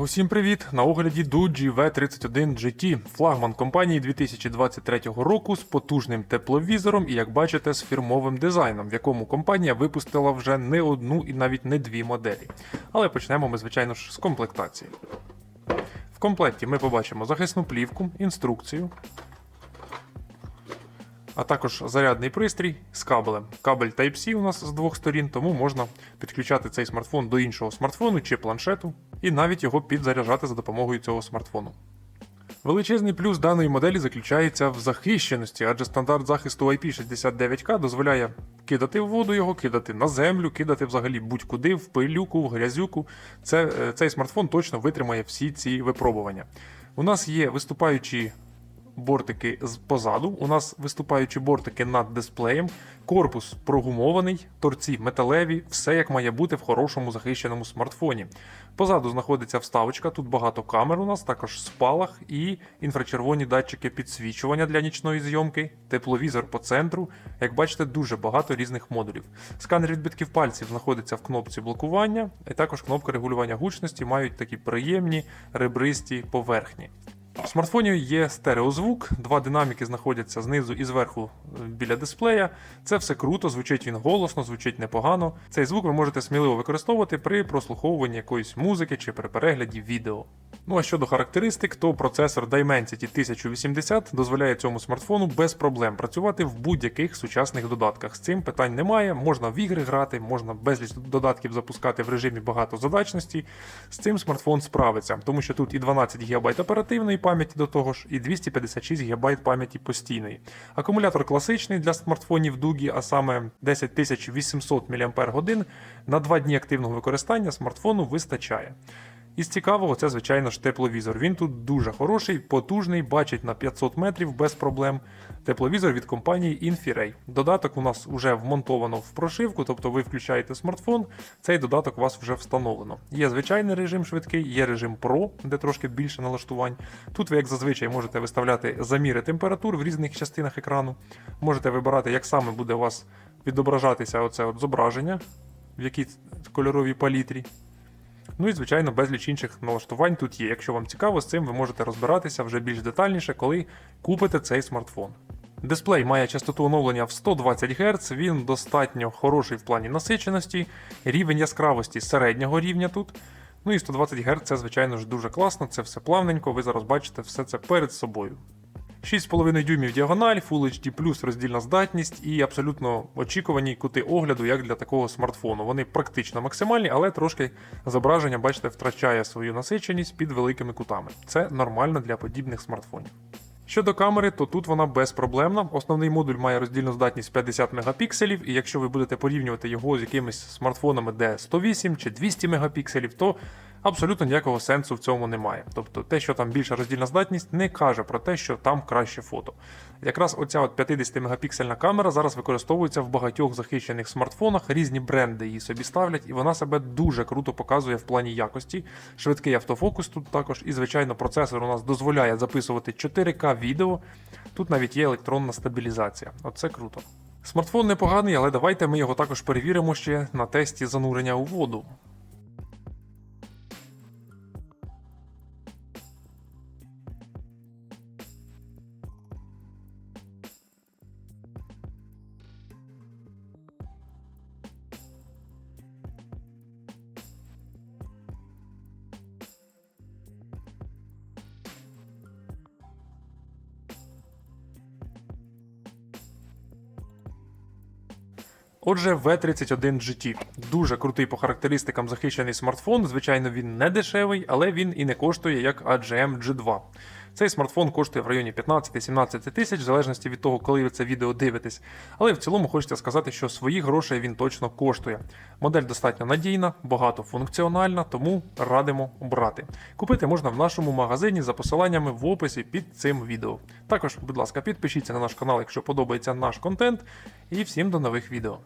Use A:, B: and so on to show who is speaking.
A: Усім привіт! На огляді Doogee V31 GT, флагман компанії 2023 року з потужним тепловізором і, як бачите, з фірмовим дизайном, в якому компанія випустила вже не одну і навіть не дві моделі. Але почнемо ми, звичайно ж, з комплектації. В комплекті ми побачимо захисну плівку, інструкцію, а також зарядний пристрій з кабелем. Кабель Type-C у нас з двох сторін, тому можна підключати цей смартфон до іншого смартфону чи планшету, і навіть його підзаряджати за допомогою цього смартфону. Величезний плюс даної моделі заключається в захищеності, адже стандарт захисту IP69K дозволяє кидати в воду його, кидати на землю, кидати взагалі будь-куди, в пилюку, в грязюку. Це, е, цей смартфон точно витримає всі ці випробування. У нас є виступаючі бортики з позаду. У нас виступаючі бортики над дисплеєм, корпус прогумований, торці металеві, все як має бути в хорошому захищеному смартфоні. Позаду знаходиться вставочка, тут багато камер у нас, також спалах і інфрачервоні датчики підсвічування для нічної зйомки, тепловізор по центру. Як бачите, дуже багато різних модулів. Сканер відбитків пальців знаходиться в кнопці блокування, і також кнопка регулювання гучності мають такі приємні ребристі поверхні. В смартфоні є стереозвук, два динаміки знаходяться знизу і зверху е, біля дисплея. Це все круто, звучить він голосно, звучить непогано. Цей звук ви можете сміливо використовувати при прослуховуванні якоїсь музики чи при перегляді відео. Ну а щодо характеристик, то процесор Dimensity 1080 дозволяє цьому смартфону без проблем працювати в будь-яких сучасних додатках. З цим питань немає. Можна в ігри грати, можна безліч додатків запускати в режимі багатозадачності. З цим смартфон справиться, тому що тут і 12 ГБ оперативної пам'яті до того ж, і 256 ГБ пам'яті постійної. Акумулятор класичний для смартфонів Дугі, а саме 10800 мАч на 2 дні активного використання смартфону вистачає. Із цікавого, це, звичайно ж, тепловізор. Він тут дуже хороший, потужний, бачить на 500 метрів без проблем. Тепловізор від компанії Infiray. Додаток у нас вже вмонтовано в прошивку, тобто ви включаєте смартфон, цей додаток у вас вже встановлено. Є звичайний режим швидкий, є режим Pro, де трошки більше налаштувань. Тут ви, як зазвичай, можете виставляти заміри температур в різних частинах екрану. Можете вибирати, як саме буде у вас відображатися оце от зображення, в якій кольоровій палітрі. Ну і, звичайно, безліч інших налаштувань тут є. Якщо вам цікаво, з цим ви можете розбиратися вже більш детальніше, коли купите цей смартфон. Дисплей має частоту оновлення в 120 Гц, він достатньо хороший в плані насиченості, рівень яскравості середнього рівня тут. Ну і 120 Гц це, звичайно ж, дуже класно, це все плавненько, ви зараз бачите все це перед собою. 6,5 дюймів діагональ, Full HD роздільна здатність і абсолютно очікувані кути огляду, як для такого смартфону. Вони практично максимальні, але трошки зображення, бачите, втрачає свою насиченість під великими кутами. Це нормально для подібних смартфонів. Щодо камери, то тут вона безпроблемна. Основний модуль має роздільну здатність 50 мегапікселів, і якщо ви будете порівнювати його з якимись смартфонами, де 108 чи 200 мегапікселів, то абсолютно ніякого сенсу в цьому немає. Тобто те, що там більша роздільна здатність, не каже про те, що там краще фото. Якраз оця от 50 мегапіксельна камера зараз використовується в багатьох захищених смартфонах, різні бренди її собі ставлять, і вона себе дуже круто показує в плані якості. Швидкий автофокус тут також, і, звичайно, процесор у нас дозволяє записувати 4К відео. Тут навіть є електронна стабілізація. Оце круто. Смартфон непоганий, але давайте ми його також перевіримо ще на тесті занурення у воду. Отже, V31 GT. Дуже крутий по характеристикам захищений смартфон. Звичайно, він не дешевий, але він і не коштує як AGM G2. Цей смартфон коштує в районі 15-17 тисяч, в залежності від того, коли ви це відео дивитесь. Але в цілому хочеться сказати, що своїх грошей він точно коштує. Модель достатньо надійна, багатофункціональна, тому радимо брати. Купити можна в нашому магазині за посиланнями в описі під цим відео. Також, будь ласка, підпишіться на наш канал, якщо подобається наш контент, і всім до нових відео.